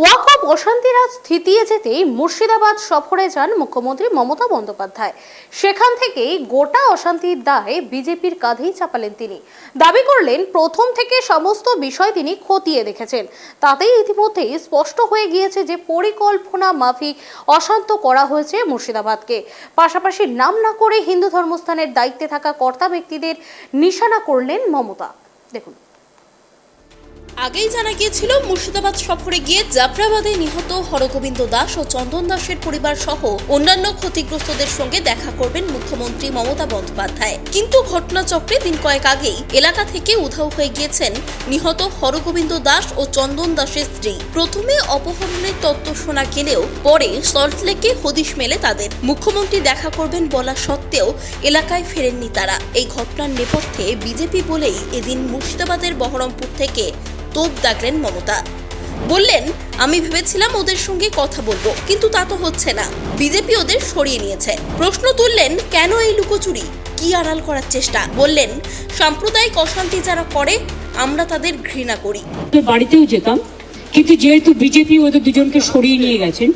ওয়াকফ অশান্তিরাজ থিতিয়ে যেতেই মুর্শিদাবাদ সফরে যান মুখ্যমন্ত্রী মমতা বন্দ্যোপাধ্যায়। সেখান থেকেই গোটা অশান্তির দায় বিজেপির কাঁধেই চাপালেন তিনি। দাবি করলেন, প্রথম থেকে সমস্ত বিষয় তিনি খতিয়ে দেখেছেন। তাতেই ইতিমধ্যেই স্পষ্ট হয়ে গিয়েছে যে পরিকল্পনা মাফিক অশান্ত করা হয়েছে মুর্শিদাবাদকে। পাশাপাশি নাম না করে হিন্দু ধর্মস্থানের দায়িত্বে থাকা কর্তা ব্যক্তিদের নিশানা করলেন মমতা। দেখুন। আগেই জানা গিয়েছিল, মুর্শিদাবাদ সফরে গিয়ে জাফরাবাদে নিহত হরগোবিন্দ দাস ও চন্দন দাসের পরিবার সহ অন্যান্য ক্ষতিগ্রস্তদের সঙ্গে দেখা করবেন মুখ্যমন্ত্রী মমতা বন্দ্যোপাধ্যায়। কিন্তু ঘটনাচক্রে দিন কয়েক আগেই এলাকা থেকে উধাও হয়ে গিয়েছেন নিহত হরগোবিন্দ দাস ও চন্দন দাসের স্ত্রী। প্রথমে অপহরণের তত্ত্ব শোনা গেলেও পরে সল্টলেকে হদিশ মেলে তাদের। মুখ্যমন্ত্রী দেখা করবেন বলা সত্ত্বেও এলাকায় ফেরেননি তারা। এই ঘটনার নেপথ্যে বিজেপি বলেই এদিন মুর্শিদাবাদের বহরমপুর থেকে তোপ দাগলেন মমতা। বললেন, আমি ভেবেছিলাম ওদের সঙ্গে কথা বলব, কিন্তু তা তো হচ্ছে না। বিজেপি ওদের সরিয়ে নিয়েছে। প্রশ্ন তুললেন, কেন এই লুকোচুরি? কি আড়াল করার চেষ্টা? বললেন, সাম্প্রদায়িক অশান্তি যারা করে, আমরা তাদের ঘৃণা করি। বাড়িতেও যেতাম, কিন্তু যেহেতু বিজেপি ওদের দুজনকে সরিয়ে নিয়ে গেছেন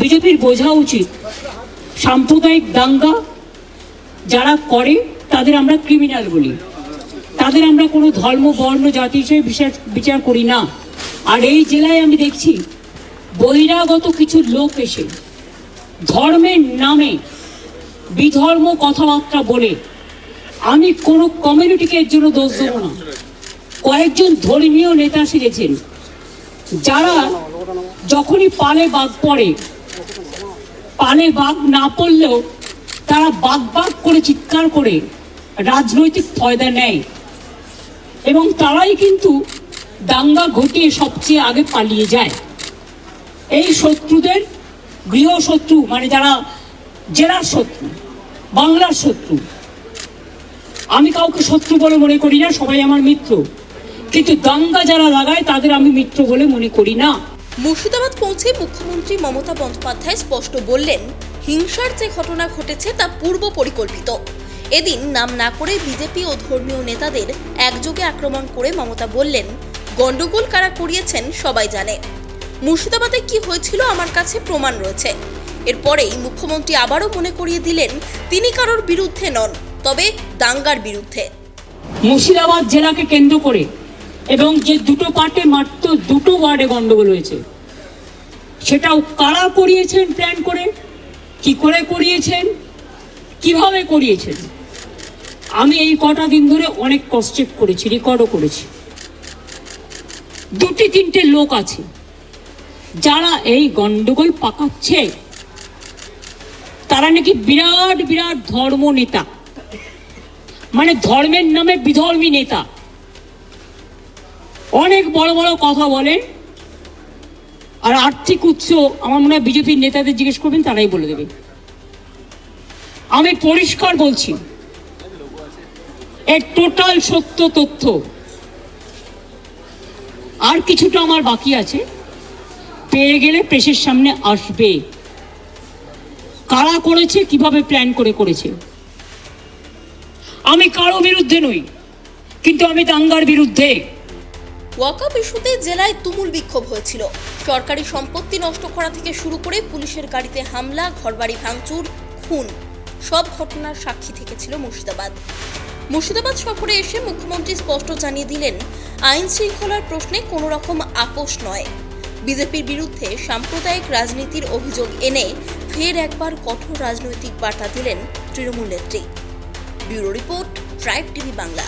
বিজেপির বোঝা উচিত সাম্প্রদায়িক দাঙ্গা যারা করে, তাদের আমরা ক্রিমিনাল বলি। তাদের আমরা কোনো ধর্ম, বর্ণ, জাতি হিসেবে বিচার বিচার করি না। আর এই জেলায় আমি দেখছি বহিরাগত কিছু লোক এসে ধর্মের নামে বিধর্ম কথাবার্তা বলে। আমি কোনো কমিউনিটিকে এর জন্য দোষ দেবো না। কয়েকজন ধর্মীয় নেতা সেজেছেন, যারা যখনই পালে বাঘ পড়ে, পালে বাঘ না পড়লেও তারা বাঘ বাঘ করে চিৎকার করে রাজনৈতিক ফয়দা নেয়। এবং তারাই কিন্তু দাঙ্গা ঘটিয়ে সবচেয়ে আগে পালিয়ে যায়। এই শত্রুদের গৃহশত্রু মানে যারা জেলার শত্রু, বাংলার শত্রু, আমি কাউকে শত্রু বলে মনে করি না, সবাই আমার মিত্র। কিন্তু দাঙ্গা যারা লাগায়, তাদের আমি মিত্র বলে মনে করি না। মুর্শিদাবাদ পৌঁছে মুখ্যমন্ত্রী মমতা বন্দ্যোপাধ্যায় স্পষ্ট বললেন, হিংসার যে ঘটনা ঘটেছে তা পূর্ব পরিকল্পিত। এদিন নাম না করে বিজেপি ও ধর্মীয় নেতাদের একযোগে আক্রমণ করে মমতা বললেন, গন্ডগোল কারা করিয়েছেন সবাই জানে। মুর্শিদাবাদে কি হয়েছিল আমার কাছে প্রমাণ রয়েছে। এরপরেই মুখ্যমন্ত্রী আবারও মনে করিয়ে দিলেন, তিনি কারোর বিরুদ্ধে নন, তবে দাঙ্গার বিরুদ্ধে। মুর্শিদাবাদ জেলাকে কেন্দ্র করে এবং যে দুটো পার্টে মাত্র দুটো ওয়ার্ডে গন্ডগোল হয়েছে, সেটাও কারা করিয়েছেন প্ল্যান করে? কি করে করিয়েছেন? কীভাবে করিয়েছেন? আমি এই কটা দিন ধরে অনেক ক্রস করেছি রেকর্ডও করেছি। দুটি, তিনটে লোক আছে, যারা এই গন্ডগোল পাকাচ্ছে। তারা নাকি বিরাট বিরাট ধর্ম নেতা। মানে ধর্মের নামে বিধর্মী নেতা। অনেক বড় বড় কথা বলেন। আর আর্থিক উৎস, আমার মনে হয় বিজেপির নেতাদের জিজ্ঞেস করবেন, তারাই বলে দেবে। আমি পরিষ্কার বলছি এর টোটাল সত্য তথ্য। আর কিছুটা আমার বাকি আছে। পেয়ে গেলে প্রেসের সামনে আসবে। কারা করেছে, কীভাবে প্ল্যান করে করেছে। আমি কারও বিরুদ্ধে নই, কিন্তু আমি দাঙ্গার বিরুদ্ধে। ওয়াকাপ ইস্যুতে জেলায় তুমুল বিক্ষোভ হয়েছিল। সরকারি সম্পত্তি নষ্ট করা থেকে শুরু করে পুলিশের গাড়িতে হামলা, ঘরবাড়ি ভাঙচুর, খুন। সব ঘটনার সাক্ষী থেকেছিল মুর্শিদাবাদ। মুর্শিদাবাদ সফরে এসে মুখ্যমন্ত্রী স্পষ্ট জানিয়ে দিলেন, আইন শৃঙ্খলার প্রশ্নে কোনো রকম আপোষ নয়। বিজেপির বিরুদ্ধে সাম্প্রদায়িক রাজনীতির অভিযোগ এনে ফের একবার কঠোর রাজনৈতিক বার্তা দিলেন তৃণমূল নেত্রী। Bureau report tribe TV Bangla.